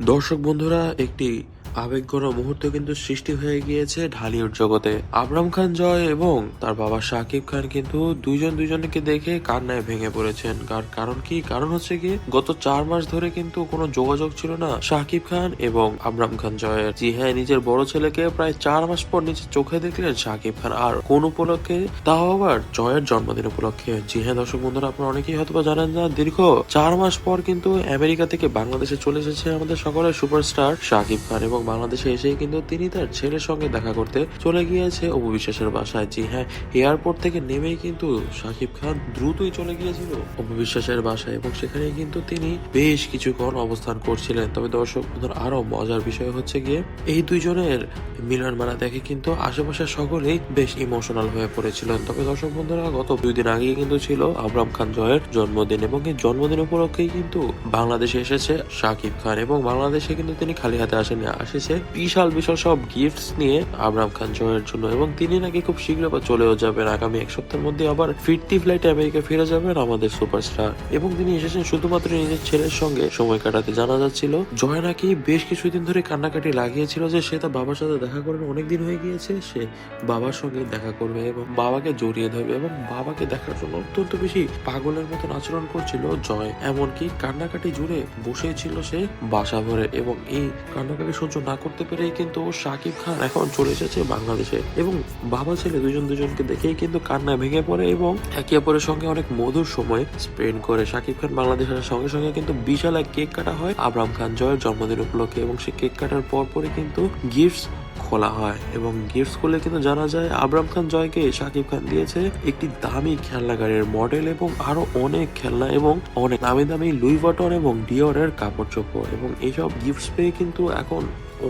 দর্শক বন্ধুরা একটি আবেগঘন মুহূর্ত কিন্তু সৃষ্টি হয়ে গিয়েছে ঢালিউড জগতে। আবরাম খান জয় এবং তার বাবা শাকিব খান কিন্তু দুইজন দুইজনকে দেখে কান্নায় ভেঙে পড়েছেন। কার কারণ কি? কারণ হচ্ছে কি, গত চার মাস ধরে কিন্তু কোনো যোগাযোগ ছিল না শাকিব খান এবং আবরাম খান জয়ের। জি হ্যাঁ নিজের বড় ছেলেকে প্রায় চার মাস পর নিজের চোখে দেখলেন শাকিব খান। আর কোন উপলক্ষে? তাও আবার জয়ের জন্মদিন উপলক্ষে। জি হ্যাঁ দর্শক বন্ধুরা, আপনারা অনেকেই হয়তো জানেন না, দীর্ঘ চার মাস পর কিন্তু আমেরিকা থেকে বাংলাদেশে চলে এসেছে আমাদের সকলের সুপারস্টার শাকিব খান এবং বাংলাদেশে এসে কিন্তু তিনি তার ছেলের সঙ্গে দেখা করতে চলে গিয়েছে অপু বিশ্বাসের বাসায়। জি হ্যাঁ এয়ারপোর্ট থেকে নেমেই কিন্তু শাকিব খান দ্রুতই চলে গিয়েছিল অপু বিশ্বাসের বাসায় এবং সেখানে কিন্তু তিনি বেশ কিছুক্ষণ অবস্থান করছিলেন। তবে দর্শক আরও মজার বিষয় হচ্ছে গিয়ে এই দুইজনের মিলন মেলা দেখে কিন্তু আশেপাশের সকলেই বেশ ইমোশনাল হয়ে পড়েছিলেন। তবে দর্শক, বন্ধুরা, গত দুই দিন আগেই কিন্তু ছিল আবরাম খান জয়ের জন্মদিন এবং এই জন্মদিন উপলক্ষেই কিন্তু বাংলাদেশে এসেছে শাকিব খান এবং বাংলাদেশে কিন্তু তিনি খালি হাতে আসেনি এসেছে বিশাল বিশাল সব গিফটস নিয়ে আবরাম খান জয়ের জন্য এবং তিনি নাকি খুব শীঘ্র বা চলেও যাবেন। আগামী এক সপ্তাহের মধ্যে আবার ফিরতি ফ্লাইটে আমেরিকা ফিরে যাবেন আমাদের সুপারস্টার এবং তিনি এসেছেন শুধুমাত্র নিজের ছেলের সঙ্গে। সময় কাটাতে জানা যাচ্ছিল, জয় নাকি বেশ কিছুদিন ধরে কান্নাকাটি লাগিয়েছিল যে সে তার বাবার সাথে দেখা করেন অনেকদিন হয়ে গিয়েছে, সে বাবার সঙ্গে দেখা করবে এবং বাবাকে জড়িয়ে ধরবে এবং বাবাকে দেখার জন্য অত্যন্ত বেশি পাগলের মতন আচরণ করছিল জয়। এমনকি কান্নাকাটি জুড়ে বসেছিল সে বাসা ভরে এবং এই কান্নাকাটি সহ্য না করতে পেরেই কিন্তু শাকিব খান এখন চলে এসেছে বাংলাদেশে। এবং বাবা ছেলে দুজন দুজনকে দেখেই কিন্তু কান্না ভেঙে পড়ে এবং একে অপরের সঙ্গে অনেক মধুর সময় স্পেন্ড করে। শাকিব খান বাংলাদেশ আসার সঙ্গে সঙ্গে কিন্তু বিশাল এক কেক কাটা হয় আবরাম খান জয়ের জন্মদিন উপলক্ষে এবং সে কেক কাটার পর পরই কিন্তু গিফটস খোলা হয় এবং গিফটস খুলে কিন্তু জানা যায় আবরাম খান জয়কে শাকিব খান দিয়েছে একটি দামি খেলনা গাড়ির মডেল এবং আরও অনেক খেলনা এবং অনেক দামি দামি লুই বটন এবং ডিওরের কাপড় চোপড়। এবং এইসব গিফটস পেয়ে কিন্তু এখন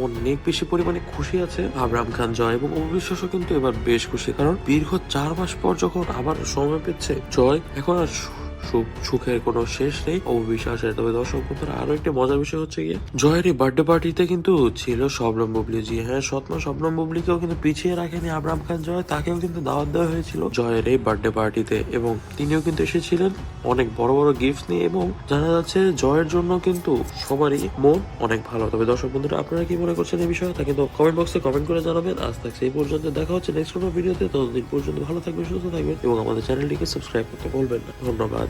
অনেক বেশি পরিমাণে খুশি আছে আবরাম খান জয় এবং অবিশ্বাসও কিন্তু এবার বেশ খুশি, কারণ দীর্ঘ চার মাস পর যখন আবার সময় পেচ্ছে জয়, এখন আর সুখ, সুখের কোনো শেষ নেই অবিশ্বাসের তবে দর্শক বন্ধুরা, আরও একটি মজার বিষয় হচ্ছে গিয়ে, জয়ের এই বার্থডে পার্টিতে কিন্তু ছিল শবনম বুবলি। জি হ্যাঁ স্বপ্ন শবনম বুবলিকেও কিন্তু পিছিয়ে রাখেনি আবরাম খান জয়, তাকেও কিন্তু দাওয়াত দেওয়া হয়েছিল জয়ের এই বার্থডে পার্টিতে। এবং তিনিও কিন্তু এসেছিলেন অনেক বড় বড় গিফট নিয়ে এবং জানা যাচ্ছে জয়ের জন্য কিন্তু সবারই মন অনেক ভালো। তবে দর্শক বন্ধুরা, আপনারা কি মনে করছেন এই বিষয়ে তা কিন্তু কমেন্ট বক্সে কমেন্ট করে জানাবেন। আজ থাকছে এই পর্যন্ত দেখা হচ্ছে নেক্সট কোনো ভিডিওতে ততদিন পর্যন্ত ভালো থাকবেন, সুস্থ থাকবেন এবং আমাদের চ্যানেলটিকে সাবস্ক্রাইব করতে ভুলবেন না। ধন্যবাদ।